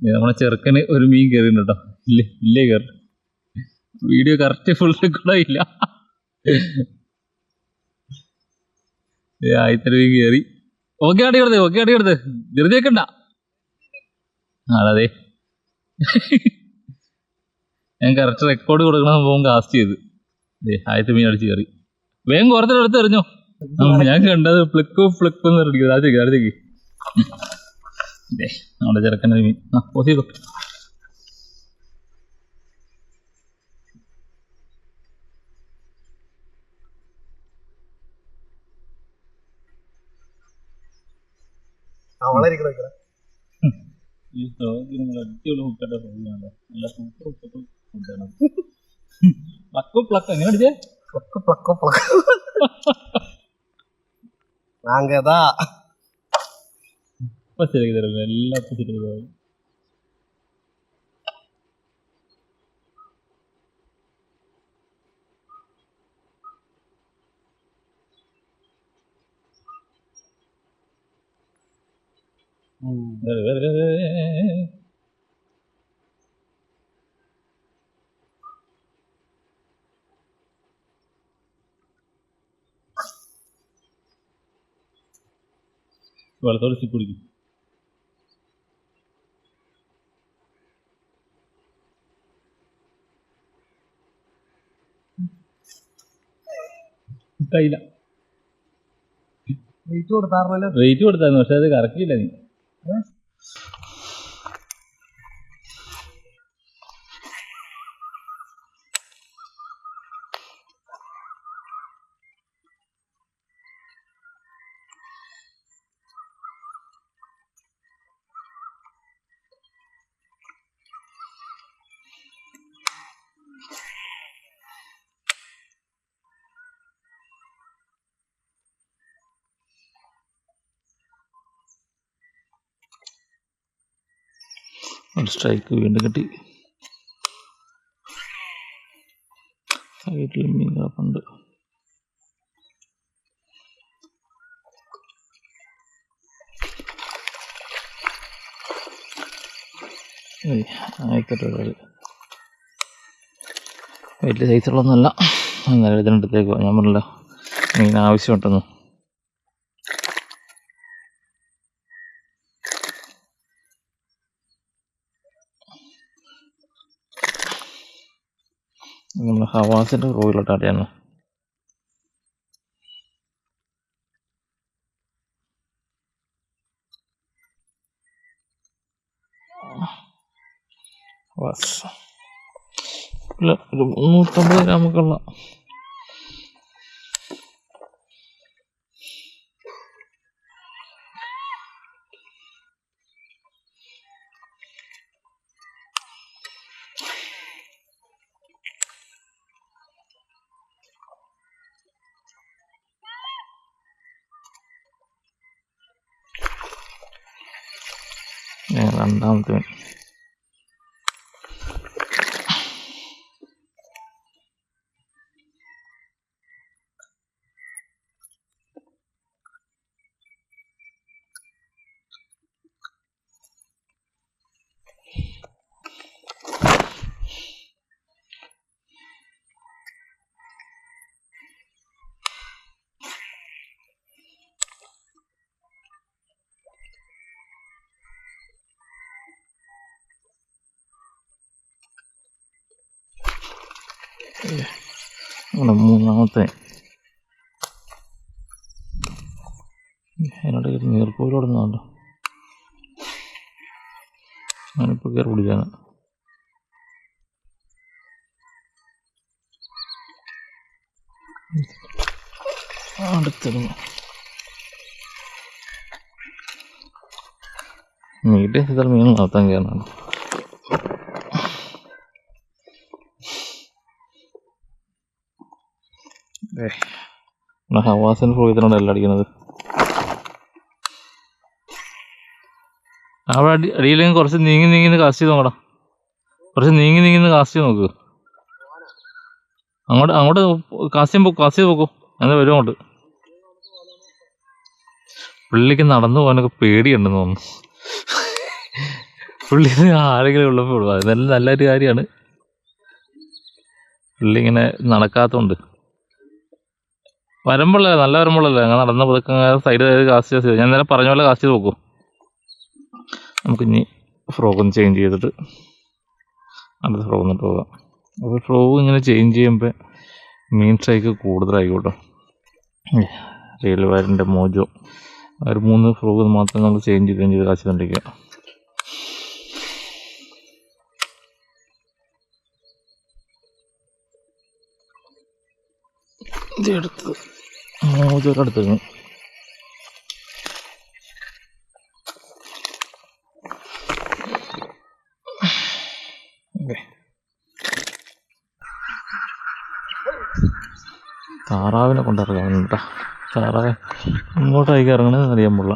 നമ്മളെ ചെറുക്കന് ഒരു മീൻ കയറിണ്ട് കേട്ടോ ഇല്ലേ ഇല്ലേ കയറി വീഡിയോ കറക്റ്റ് ഫുൾ കൂടെ ഇല്ല ദേ ആദ്യത്തെ മീൻ കയറി ഓക്കെ അടി കൊടുത്ത് ഓക്കെ അടി കൊടുത്ത് ധൃതി വെക്കണ്ട. അതെ ഞാൻ കറക്റ്റ് റെക്കോർഡ് കൊടുക്കണ സംഭവം കാസ്റ്റ് ചെയ്ത്. ദേ ആദ്യത്തെ മീൻ അടിച്ച് കയറി വേഗം കുറച്ചിട്ട് എടുത്ത് എറിഞ്ഞോ. ഞാൻ കണ്ടത് ഫ്ലിക്കും ഫ്ലിക്കും എന്ന് അടിക്കുന്നത് ആദ്യത്തേക്ക് ആദ്യത്തേക്ക് ദേ നമ്മുടെ ചെറുക്കൻ്റെ മീൻ ആ പോസ് ചെയ്തോ അവളായിരിക്കണം ഇങ്ങനെ. ഈ സ്റ്റോക്ക് നിങ്ങൾ അടിപൊളി ഹുക്കട്ട നല്ല സൂപ്പർ ഹുക്കട്ട് ഫുഡാണ് പ്ലക്കോ പ്ലക്ക് എങ്ങനെ അടിച്ചേ പ്ലക്ക് പ്ലക്ക് പ്ലക്ക്. നാങ്കതാ பசி எடுக்கிறது எல்லாம் பசி எடுக்கிறது இவ்வளோ தொலைச்சி பிடிக்கும். വരെ, റേറ്റ് കൊടുത്തായിരുന്നു പക്ഷെ അത് കറക്കിയില്ല നീ. ഒരു സ്ട്രൈക്ക് വീണ്ടും കിട്ടി. സൈഡിൽ വലിയ സൈസുള്ളൊന്നുമല്ല എന്നാലും ഇതിനടുത്തേക്ക് ഞാൻ പറഞ്ഞല്ലോ മീൻ ആവശ്യമുണ്ടെന്ന്. നമ്മൾ ഹവാസിന്റെ റോയിലോട്ടാണ് ഞാൻ ഹവാസ് ഇല്ല ഒരു മുന്നൂറ്റമ്പത് ഗ്രാമൊക്കെയുള്ള ഏ, രണ്ടാമത്തെ മീൻ നമ്മുടെ മൂന്നാമത്തെ അതിനോട് ഒരു നീർക്കോലോടുന്നുണ്ടോ ഞാനിപ്പോൾ കയറി പിടിക്കാണ് അടുത്തിരുന്നു മീറ്റ് ഇത്ര മീൻ നടത്താൻ കയറണം ഹവാസിന് ഫ്രോയിത്തിനാണ് എല്ലാം അടിക്കുന്നത് അവിടെ അടി അടിയില്ലെങ്കിൽ കുറച്ച് നീങ്ങി നീങ്ങി കാസ്റ്റ് ചെയ്ത് നോക്കടാ. കുറച്ച് നീങ്ങി നീങ്ങി കാസ്റ്റ് ചെയ്ത് നോക്ക്. അങ്ങോട്ട് അങ്ങോട്ട് കാസ്റ്റ് ചെയ്യുമ്പോൾ കാസ്റ്റ് ചെയ്ത് നോക്കൂ. അങ്ങനെ വരും അങ്ങോട്ട്. പുള്ളിക്ക് നടന്നു പോകാനൊക്കെ പേടിയുണ്ടെന്ന് തോന്നുന്നു. പുള്ളി ആരെങ്കിലും ഉള്ളപ്പോൾ വിടും അതെല്ലാം നല്ലൊരു കാര്യമാണ്. പുള്ളി ഇങ്ങനെ നടക്കാത്തോണ്ട് വരുമ്പോഴല്ലേ നല്ല വരുമ്പോഴല്ലേ അങ്ങനെ നടന്ന പതുക്കെ സൈഡ് സൈഡ് കാസ്റ്റ് ചെയ്ത്. ഞാൻ നേരെ പറഞ്ഞ പോലെ കാസ്റ്റ് ചെയ്ത് നോക്കും. നമുക്ക് ഇനി ഫ്രോക്ക് ഒന്ന് ചേഞ്ച് ചെയ്തിട്ട് അടുത്ത ഫ്രോക്ക് എന്നിട്ട് പോകാം. അപ്പോൾ ഫ്രോക്ക് ഇങ്ങനെ ചേഞ്ച് ചെയ്യുമ്പോൾ മീൻ സ്ട്രൈക്ക് കൂടുതലായിക്കോട്ടോ. റിയൽ വയറിന്റെ മോജോ. ഒരു മൂന്ന് ഫ്രോഗ് മാത്രം നമ്മൾ ചേഞ്ച് ചെയ്ത് ചെയ്ത് കാശ് കണ്ടിരിക്കുക ഇതെടുത്ത് എടുത്തേക്കും താറാവിനെ കൊണ്ടിറങ്ങാൻ കേട്ടോ താറാവ് ഇറങ്ങണതെന്ന് അറിയാൻ പാടില്ല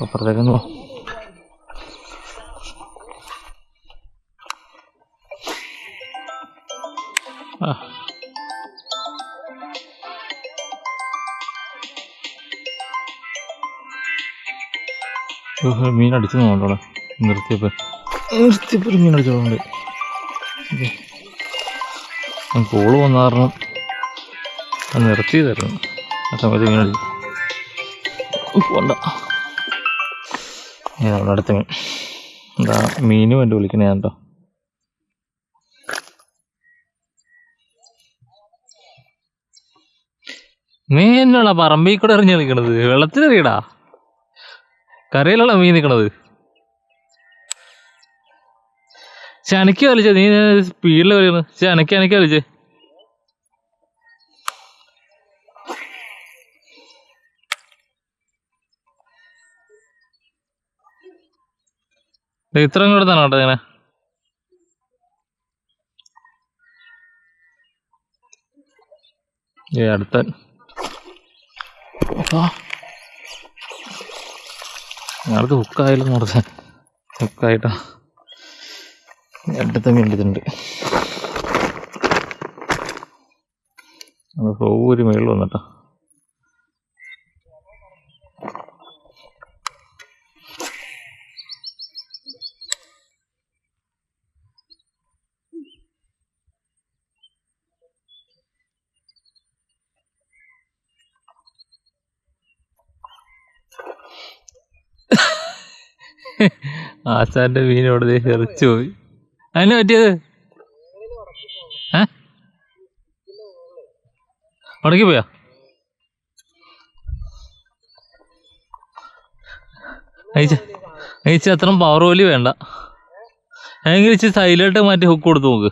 അപ്പുറത്തേക്കൊന്ന് മീൻ അടിച്ചു നോക്കണ്ടോടെ നിർത്തിയപ്പോൾ നിർത്തിയപ്പോൾ ഒരു മീൻ അടിച്ചോണ്ട് കോൾ വന്ന കാരണം അത് നിർത്തിയതായിരുന്നു. ആ സമയത്ത് മീൻ അടിച്ചു ഞാൻ അവിടെ അടുത്ത മീൻ. എന്താ മീനും വേണ്ടി വിളിക്കണേ ഞാൻ കേട്ടോ നീ എന്നാടാ പറമ്പിൽ കൂടെ എറിഞ്ഞ് കളിക്കണത്? വെള്ളത്തിലെറിയടാ. കരയിലുള്ള മീൻ നിൽക്കണത് ചനക്ക് കളിച്ചേ നീ സ്പീഡിൽ കളിയാണ് ചനക്ക് അനക്കി കളിച്ചേ ഇത്രയും കൂടെ തന്നെ കേട്ടോ ഇങ്ങനെ. അടുത്ത. ഞങ്ങൾക്ക് ഹുക്കായാലും നടത്താൻ ഹുക്കായിട്ടാ അടുത്ത മീണ്ടിട്ടുണ്ട് അത് ഫ്ലോ ഒരു മേളിൽ വന്നിട്ടാ. ആശാന്റെ മീൻ അവിടെ എറിച്ചു പോയി. അതിന് പറ്റിയത്? ഉടക്കി പോയാ? അയച്ച അത്രയും പവർ പോലും വേണ്ട. എങ്കിൽ ഇച്ചിരി സൈലായിട്ട് മാറ്റി ഹുക്ക് കൊടുത്തു നോക്ക്.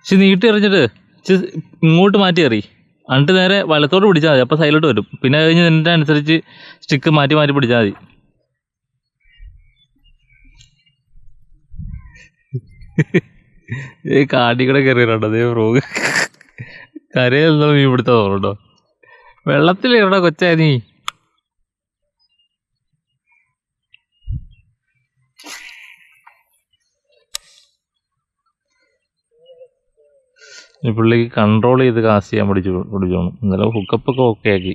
ഇച്ചിരി നീട്ടി എറിഞ്ഞിട്ട് ഇച്ചിരി ഇങ്ങോട്ട് മാറ്റി എറി. എന്നിട്ട് നേരെ വലത്തോട്ട് പിടിച്ചാൽ മതി. അപ്പോൾ സൈഡിലോട്ട് വരും. പിന്നെ കഴിഞ്ഞ് നിന്റെ അനുസരിച്ച് സ്റ്റിക്ക് മാറ്റി മാറ്റി പിടിച്ചാൽ മതി. ഏ കാട്ടി കൂടെ കയറിയിട്ടോ അതേ ഫ്രോഗ് കരയിൽ മീൻ പിടുത്തോ വെള്ളത്തിൽ എവിടെ കൊച്ചാ നീ. പുള്ളിക്ക് കൺട്രോൾ ചെയ്ത് കാസ് ചെയ്യാൻ പഠിച്ചു പഠിച്ചോണം ഇന്നലെ ഹുക്കപ്പൊക്കെ ഓക്കെ ആക്കി.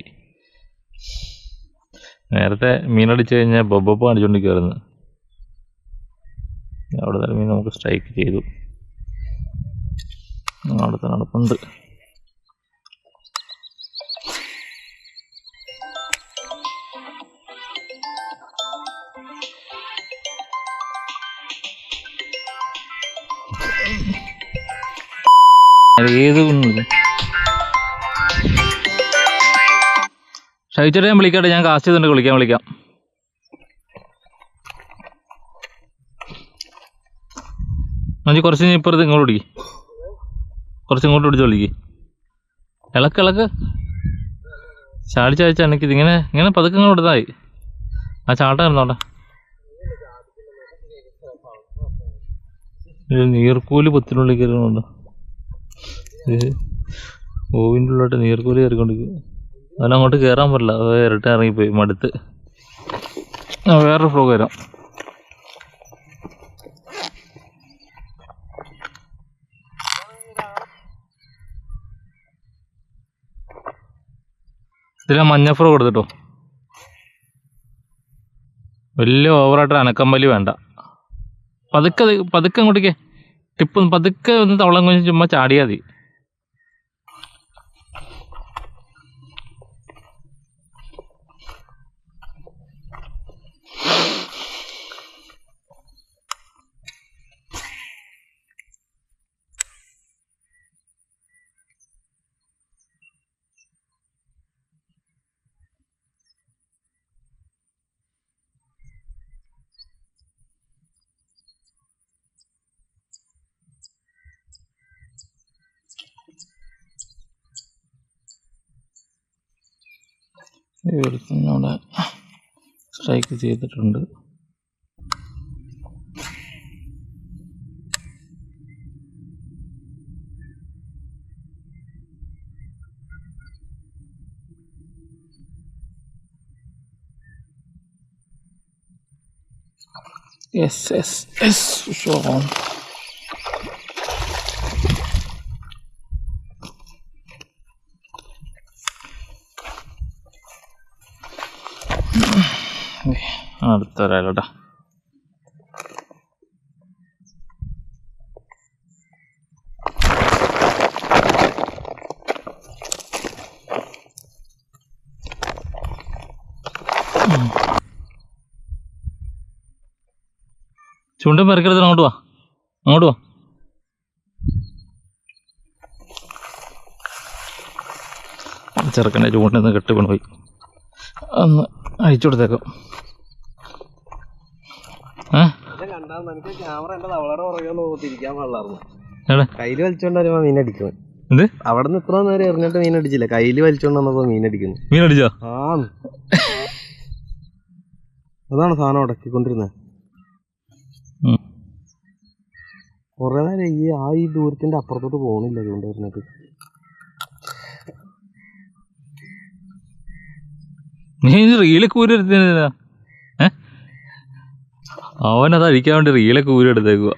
നേരത്തെ മീനടിച്ചു കഴിഞ്ഞാൽ ബൊബപ്പ് അടിച്ചുകൊണ്ടിരിക്കുമായിരുന്നു അവിടെ തന്നെ മീൻ നമുക്ക് സ്ട്രൈക്ക് ചെയ്തു. അവിടുത്തെ നടപ്പുണ്ട്. ഏത് ഷൈച്ചേട്ടാ ഞാൻ വിളിക്കട്ടെ ഞാൻ കാസ്റ്റ് ചെയ്തിട്ടുണ്ട് വിളിക്കാം വിളിക്കാം. മഞ്ചി കുറച്ച് കഴിഞ്ഞ ഇപ്പുറത്ത് ഇങ്ങോട്ട് പിടിക്ക്. കുറച്ച് ഇങ്ങോട്ട് പിടിച്ച് വിളിക്ക്. ഇളക്ക് ഇളക്ക്. ചാടി ചാടിച്ച എനിക്ക് ഇതിങ്ങനെ ഇങ്ങനെ പതുക്കെ ഇങ്ങോട്ട് ഇതായി ആ ചാട്ടം ഇരുന്നോട്ടെ ഒരു നീർക്കൂലി പൊത്തിനുള്ളിൽ കയറുന്നുണ്ട് ഓവിന്റെ ഉള്ളിലോട്ട് നീർക്കൂലി കയറിക്കൊണ്ടിരിക്കും അതിനങ്ങോട്ട് കയറാൻ പറ്റില്ല. ഇരട്ട ഇറങ്ങിപ്പോയി മടുത്ത്. വേറൊരു ഫ്ലോ ഇതിലാ മഞ്ഞ ഫ്രോ കൊടുത്തിട്ടോ വലിയ ഓവറായിട്ട് അനക്കമ്പലി വേണ്ട. പതുക്കെ പതുക്കെ അങ്ങോട്ടേക്ക്. ടിപ്പ് പതുക്കെ ഒന്ന് തവളം കുഞ്ഞ് ചുമ്മാ ചാടിയാൽ മതി. അവിടെ സ്ട്രൈക്ക് ചെയ്തിട്ടുണ്ട്. യെസ് യെസ് യെസ് ഷോ അടുത്ത ഒരാളോട്ടാ ചൂണ്ടും പെറുക്കരുത് അങ്ങോട്ട് വാ. അങ്ങോട്ട് വാ. ചെറുക്കന്റെ ചൂണ്ടിൽ നിന്ന് കെട്ട് അന്ന് പോയി അഴിച്ചു കൊടുത്തേക്കാം. കയ്യിൽ വലിച്ചോണ്ട് വരുമ്പോ മീൻ അടിക്കുന്നു എന്ത്? അവിടെ നിന്ന് ഇത്ര നേരം എറിഞ്ഞിട്ട് മീൻ അടിച്ചില്ല? കയ്യിൽ വലിച്ചോണ്ട് വന്നപ്പോ മീൻ അടിക്കുന്നു. മീൻ അടിച്ചോ? ആ. അതാണ് സാധനം ഉടക്കിക്കൊണ്ടിരുന്നത്. കൊറേ നേരം ഈ ആ ഈ ദൂരത്തിന്റെ അപ്പുറത്തോട്ട് പോണില്ല അതുകൊണ്ട് പറഞ്ഞിട്ട് നീ റീലൊക്കെ ഊരെടുത്തതിനാ ഏ? അവനത് അഴിക്കാൻ വേണ്ടി റീലൊക്കെ ഊരെടുത്തേക്കുക